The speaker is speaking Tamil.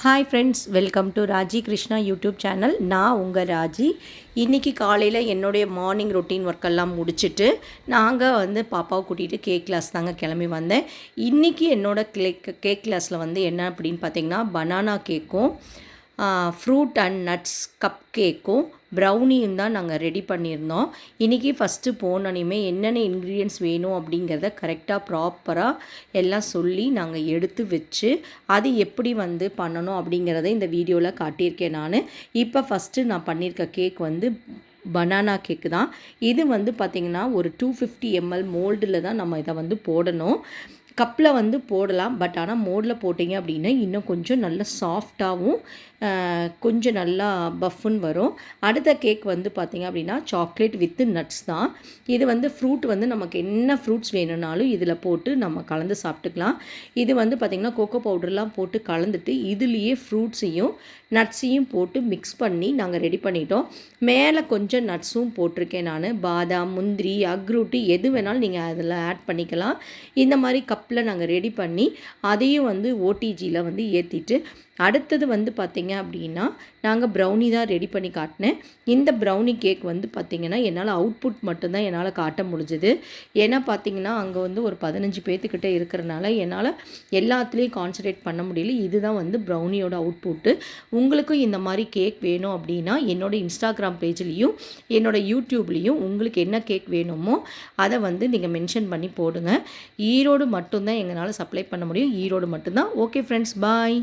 Hi friends welcome to Raji Krishna YouTube channel நான் உங்கள் ராஜி இன்றைக்கி காலையில் என்னுடைய மார்னிங் ரொட்டீன் ஒர்க்கெல்லாம் முடிச்சுட்டு நாங்கள் வந்து பாப்பாவை கூட்டிகிட்டு கேக் கிளாஸ் தாங்க கிளம்பி வந்தேன் இன்றைக்கி என்னோடய கேக் கேக் கிளாஸில் வந்து என்ன அப்படின்னு பார்த்தீங்கன்னா பனானா கேக்கும் ஃப்ரூட் அண்ட் நட்ஸ் கப் கேக்கும் ப்ரௌனியும் தான் நாங்கள் ரெடி பண்ணியிருந்தோம். இன்றைக்கி ஃபஸ்ட்டு போனோனையுமே என்னென்ன இன்க்ரீடியன்ஸ் வேணும் அப்படிங்கிறத கரெக்டாக ப்ராப்பராக எல்லாம் சொல்லி நாங்கள் எடுத்து வச்சு அது எப்படி வந்து பண்ணணும் அப்படிங்கிறத இந்த வீடியோவில் காட்டியிருக்கேன் நான். இப்போ ஃபஸ்ட்டு நான் பண்ணியிருக்க கேக் வந்து பனானா கேக்கு தான். இது வந்து பார்த்திங்கன்னா ஒரு டூ ஃபிஃப்டி எம்எல் மோல்டில் தான் நம்ம இதை வந்து போடணும். கப்பில் வந்து போடலாம். பட் ஆனால் மோடில் போட்டிங்க அப்படின்னா இன்னும் கொஞ்சம் நல்ல சாஃப்டாகவும் கொஞ்சம் நல்லா பஃப்புன்னு வரும். அடுத்த கேக் வந்து பார்த்திங்க அப்படின்னா சாக்லேட் வித்து நட்ஸ் தான். இது வந்து ஃப்ரூட் வந்து நமக்கு என்ன ஃப்ரூட்ஸ் வேணும்னாலும் இதில் போட்டு நம்ம கலந்து சாப்பிட்டுக்கலாம். இது வந்து பார்த்திங்கன்னா கோகோ பவுடர்லாம் போட்டு கலந்துட்டு இதுலேயே ஃப்ரூட்ஸையும் நட்ஸையும் போட்டு மிக்ஸ் பண்ணி நாங்கள் ரெடி பண்ணிட்டோம். மேலே கொஞ்சம் நட்ஸும் போட்டிருக்கேன் நான். பாதாம் முந்திரி அக்ரூட்டு எது வேணாலும் நீங்கள் அதில் ஆட் பண்ணிக்கலாம். இந்த மாதிரி கப் கப்பில் நாங்கள் ரெடி பண்ணி அதையும் வந்து ஓடிஜியில் வந்து ஏற்றிட்டு அடுத்தது வந்து பார்த்திங்க அப்படின்னா நாங்கள் ப்ரௌனி தான் ரெடி பண்ணி காட்டினேன். இந்த ப்ரௌனி கேக் வந்து பார்த்திங்கன்னா என்னால் அவுட்புட் மட்டும்தான் என்னால் காட்ட முடிஞ்சுது. ஏன்னா பார்த்திங்கன்னா அங்கே வந்து ஒரு பதினஞ்சு பேர்த்துக்கிட்ட இருக்கிறனால என்னால் எல்லாத்துலேயும் கான்சன்ட்ரேட் பண்ண முடியல. இதுதான் வந்து ப்ரௌனியோட அவுட்புட்டு உங்களுக்கும் இந்த மாதிரி கேக் வேணும் அப்படின்னா என்னோடய இன்ஸ்டாகிராம் பேஜ்லேயும் என்னோடய யூடியூப்லேயும் உங்களுக்கு என்ன கேக் வேணுமோ அதை வந்து நீங்கள் மென்ஷன் பண்ணி போடுங்க. ஈரோடு மட்டும்தான் எங்களால் சப்ளை பண்ண முடியும். ஈரோடு மட்டும்தான். Okay friends bye